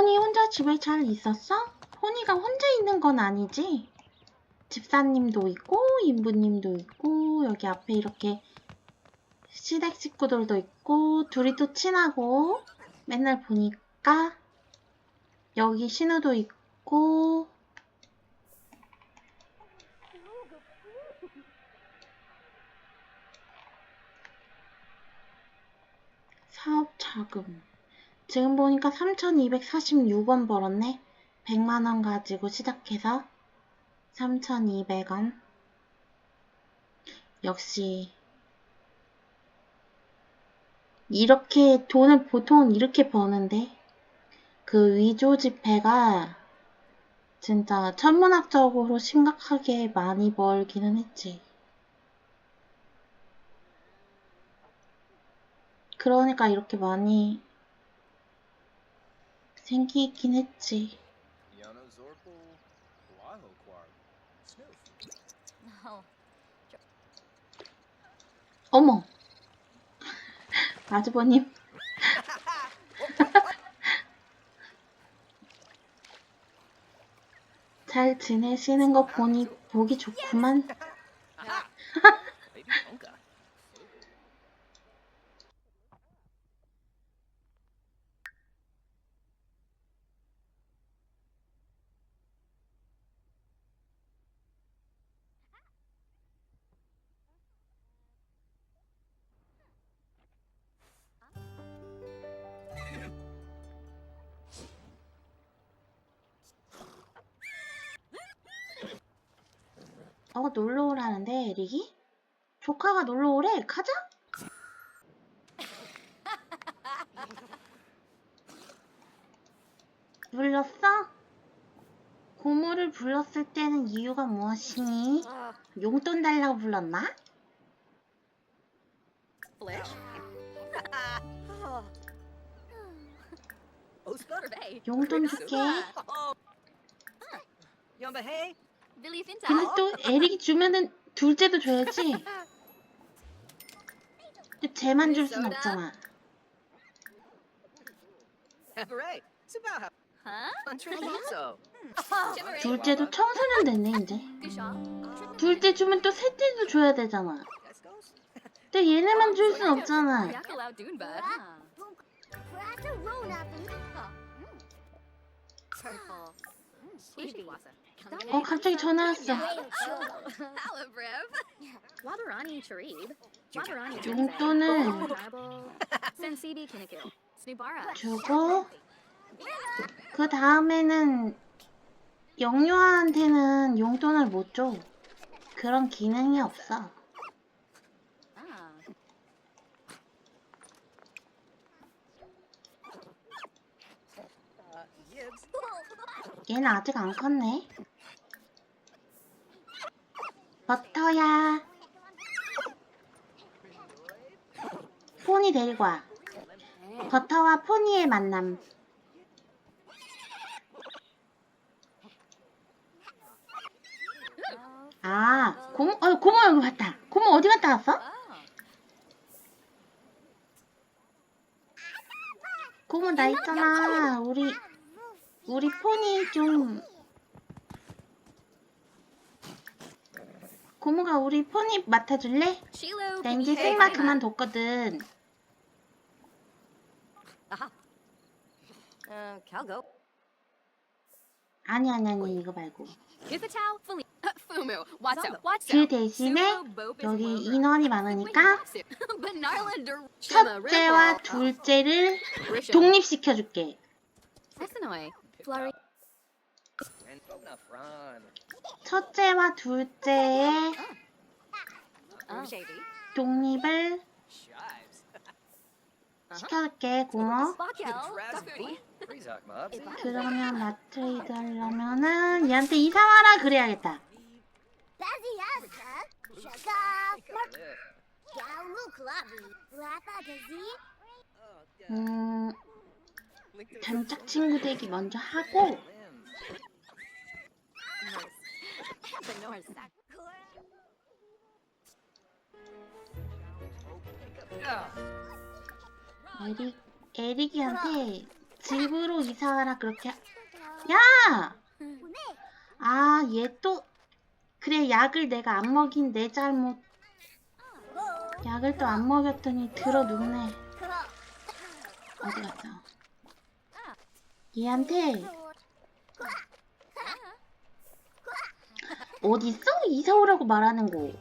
포니 혼자 집에 잘 있었어? 포니가 혼자 있는 건 아니지? 집사님도 있고, 인부님도 있고, 여기 앞에 이렇게 시댁 식구들도 있고, 둘이 또 친하고, 맨날 보니까, 여기 신우도 있고, 사업 자금. 지금 보니까 3,246원 벌었네. 100만원 가지고 시작해서 3,200원. 역시 이렇게 돈을 보통은 이렇게 버는데 그 위조 지폐가 진짜 천문학적으로 심각하게 많이 벌기는 했지. 그러니까 이렇게 많이 생기긴 했지. 어머! 아주버님. 잘 지내시는 거 보니 보기 좋구만. 어, 놀러 오라는데, 에릭이? 조카가 놀러 오래? 가자! 불렀어? 고모를 불렀을 때는 이유가 무엇이니? 용돈 달라고 불렀나? 용돈 줄게. 근데 또 에릭이 주면은 둘째도 줘야지. 근데 쟤만 줄 순 없잖아. 둘째도 청소년 됐네, 이제. 둘째 주면 또 셋째도 줘야 되잖아. 근데 얘네만 줄 순 없잖아. 어, 갑자기 전화 왔어. Snoobara. 주고 그 다음에는 영유아한테는 용돈을 못 줘. 그런 기능이 없어. Ah. Uh. 얘는 아직 안 컸네. 버터야. 포니 데리고 와. 버터와 포니의 만남. 아, 고모, 어, 고모 여기 왔다. 고모 어디 갔다 왔어? 고모 나 있잖아. 우리, 우리 포니 좀. 고모가 우리 포니 맡아줄래? 나 이제 생마 그만뒀거든. Calgo. 아니, 아니, 아니, 이거 말고. 그? 대신에 여기 인원이 많으니까 첫째와 둘째를 독립 독립시켜줄게. 첫째와 둘째의. 독립을. 시켜줄게, Mobs. 그러면 마트레이드 하려면은 얘한테 이사와라 그래야겠다. 음, 단짝 친구 되기 먼저 하고 에릭 에릭이한테 집으로 이사가라 그렇게 야! 아, 얘 또 그래 약을 내가 안 먹인 내 잘못. 약을 또 안 먹였더니 들어 눕네. 어디 갔어? 얘한테 어딨어? 이사 오라고 말하는 거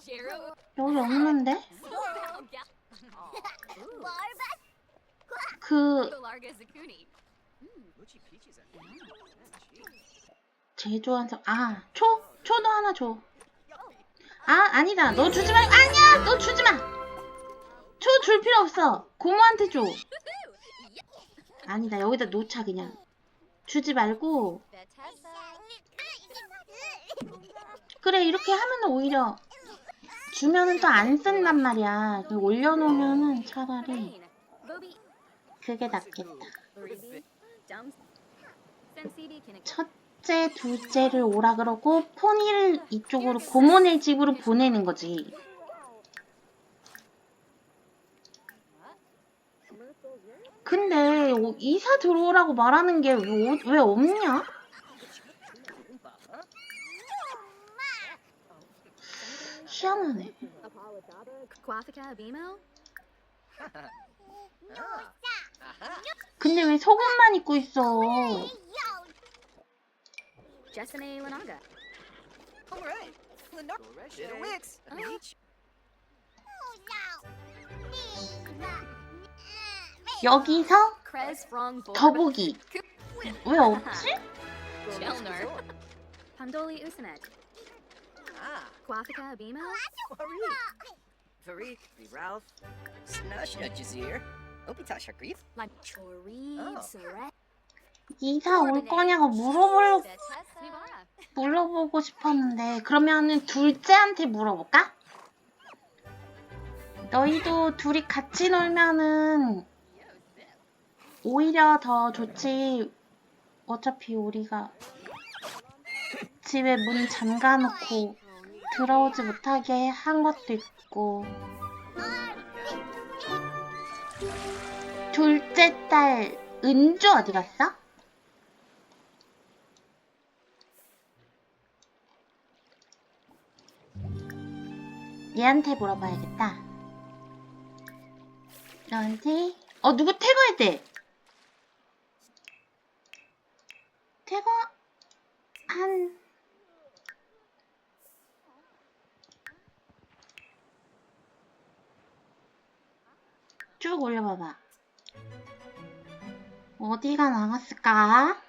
Jero. 여기 없는데? 그 좋아하는 사람 아 초? 초도 하나 줘 아, 아니다. 너 주지 말고. 아니야! 너 주지 마! 초 줄 필요 없어. 고모한테 줘. 아니다. 여기다 놓자, 그냥. 주지 말고. 그래, 이렇게 하면 오히려 주면은 또 안 쓴단 말이야. 그 올려놓으면은 차라리. 그게 낫겠다. 첫째, 둘째를 오라 그러고 포니를 이쪽으로 고모네 집으로 보내는 거지. 근데 어, 이사 들어오라고 말하는 게왜왜 없냐? 희한하네. 근데 왜 속옷만 입고 있어? 여기서. 더보기. 왜 없지? Usanet. Ah. Quathika Bimo. Farik. Farik. Be Ralph. Snush Jazir. Opitash Grief. Like Chori. Oh. Seret. 이사 올 거냐고 물어보려. 물어보고 싶었는데 그러면은 둘째한테 물어볼까? 너희도 둘이 같이 놀면은 오히려 더 좋지. 어차피 우리가 집에 문 잠가놓고 들어오지 못하게 한 것도 있고. 둘째 딸 은주 어디 갔어? 얘한테 물어봐야겠다. 너한테 어 누구 퇴거했대? 퇴거 한쭉 올려봐봐. 어디가 나갔을까?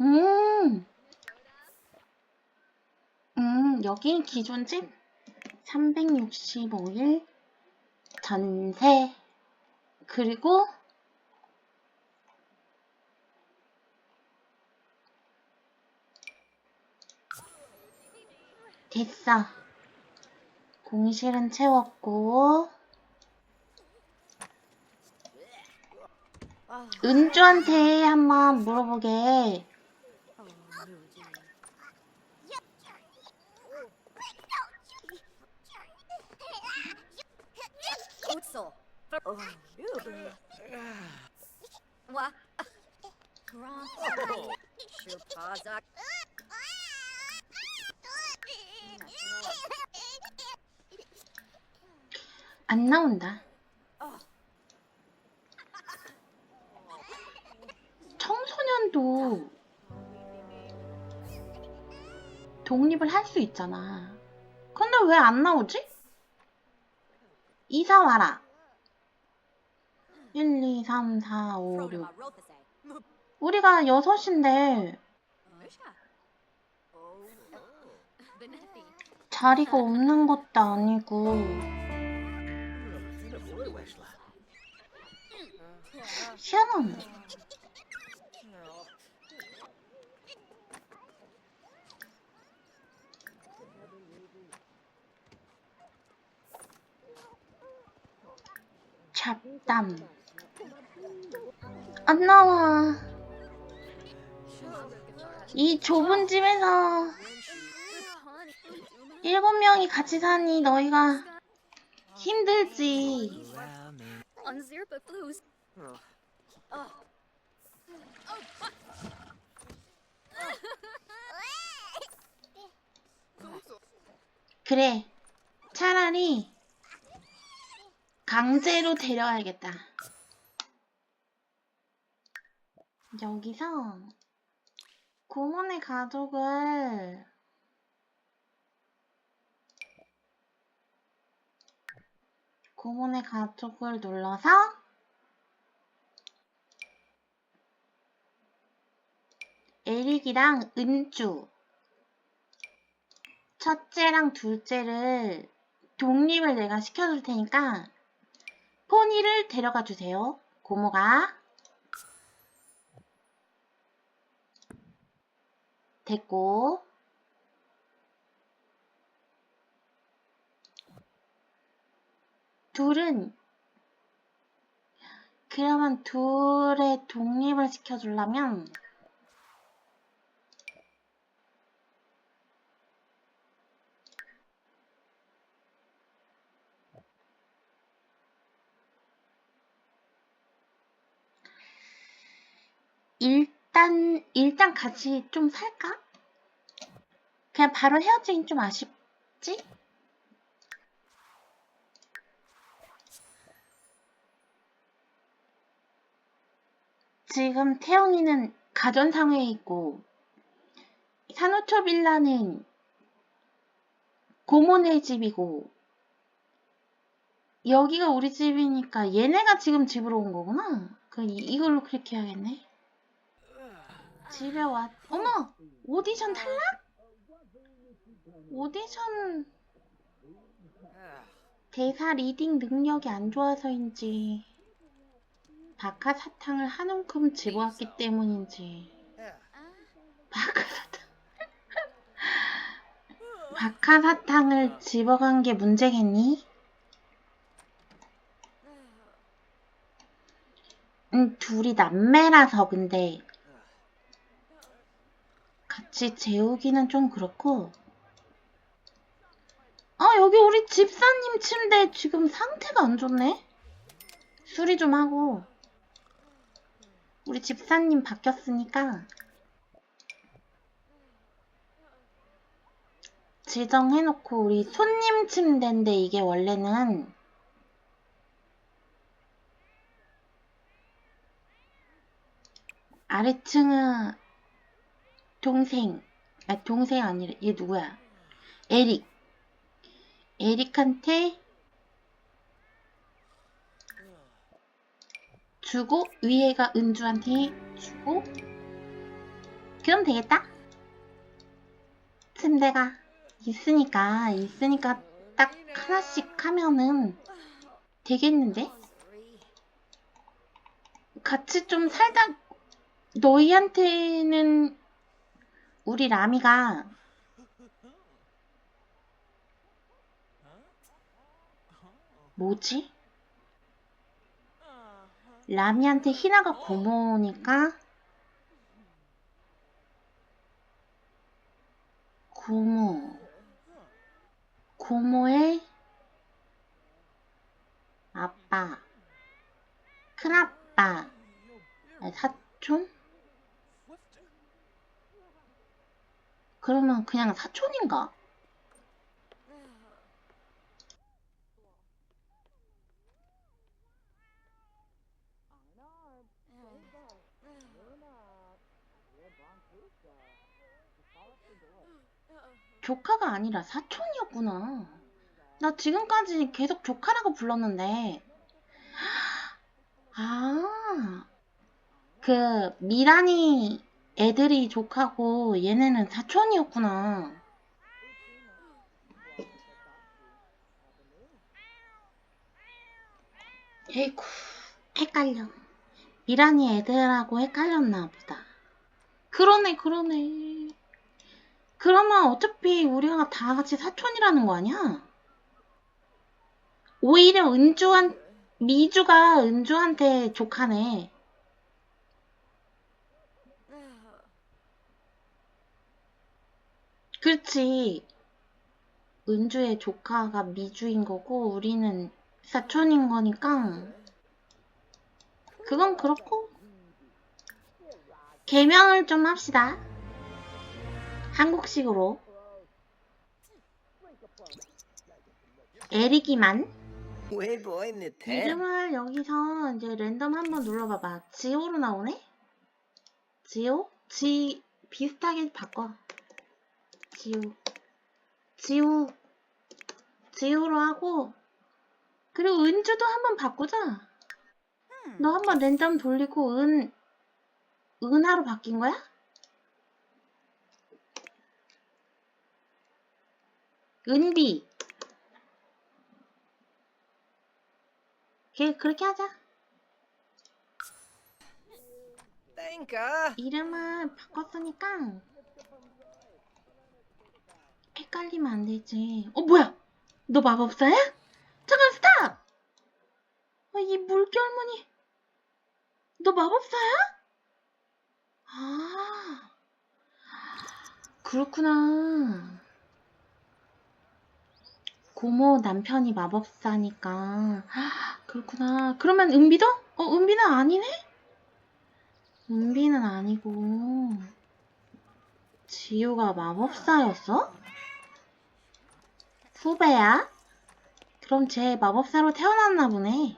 음. 음, 여기 기존 집 365일 전세 그리고 됐어. 공실은 채웠고 은주한테 한번 물어보게. 안 나온다. 청소년도 독립을 할 수 있잖아. 근데 왜 안 나오지? 이사 와라. 1, 2, 3, 4, 5, 6. 우리가 6인데 Benethi. 자리가 없는 것도 아니고 희한하네. 잡담 안 나와. 이 좁은 집에서 일곱 명이 같이 사니 너희가 힘들지. 그래. 차라리 강제로 데려와야겠다. 여기서 고문의 가족을 고문의 가족을 눌러서 에릭이랑 은주 첫째랑 둘째를 독립을 내가 시켜줄 테니까 포니를 데려가 주세요. 고모가 됐고. 둘은 그러면 둘의 독립을 시켜주려면 일 단 일단 같이 좀 살까? 그냥 바로 헤어지긴 좀 아쉽지? 지금 태영이는 가전상회에 있고 산호초 빌라는 고모네 집이고 여기가 우리 집이니까 얘네가 지금 집으로 온 거구나. 그 이- 이걸로 그렇게 해야겠네. 집에 왔. 어머 오디션 탈락? 오디션 대사 리딩 능력이 안 좋아서인지 박하사탕을 한 움큼 집어왔기 때문인지 박하사탕 박하사탕을 집어간 게 문제겠니? 음, 둘이 남매라서 근데 같이 재우기는 좀 그렇고. 아 여기 우리 집사님 침대 지금 상태가 안 좋네? 수리 좀 하고. 우리 집사님 바뀌었으니까. 지정해놓고 우리 손님 침대인데 이게 원래는 아래층은 동생. 아 동생 아니라 얘 누구야? 에릭. 에릭한테 주고 위에가 은주한테 주고. 그럼 되겠다. 침대가 있으니까 있으니까 딱 하나씩 하면은 되겠는데. 같이 좀 살다 너희한테는 우리 라미가 뭐지? 라미한테 희나가 고모니까 고모 고모의 아빠 큰아빠 사촌? 그러면 그냥 사촌인가? 조카가 아니라 사촌이었구나. 나 지금까지 계속 조카라고 불렀는데. 아, 그, 미란이 애들이 조카고 얘네는 사촌이었구나. 에이구, 헷갈려. 미란이 애들하고 헷갈렸나 보다. 그러네, 그러네. 그러면 어차피 우리가 다 같이 사촌이라는 거 아니야? 오히려 은주한, 미주가 은주한테 조카네. 그렇지. 은주의 조카가 미주인 거고 우리는 사촌인 거니까 그건 그렇고 개명을 좀 합시다. 한국식으로 에릭이만 템? 이름을 여기서 이제 랜덤 한번 눌러봐봐. 지오로 나오네? 지오? 지 비슷하게 바꿔. 지오. 지오. 지오로 하고 그리고 은주도 한번 바꾸자. 너 한번 랜덤 돌리고 은 은하로 바뀐 거야? 은비. 걔 그렇게 하자. 이름을 바꿨으니까 헷갈리면 안 되지. 어 뭐야? 너 마법사야? 잠깐 스탑! 어, 이 물개 할머니, 너 마법사야? 아, 그렇구나. 고모 남편이 마법사니까. 아, 그렇구나. 그러면 은비도? 어, 은비는 아니네? 은비는 아니고 지우가 마법사였어? 후배야? 그럼 쟤 마법사로 태어났나 보네.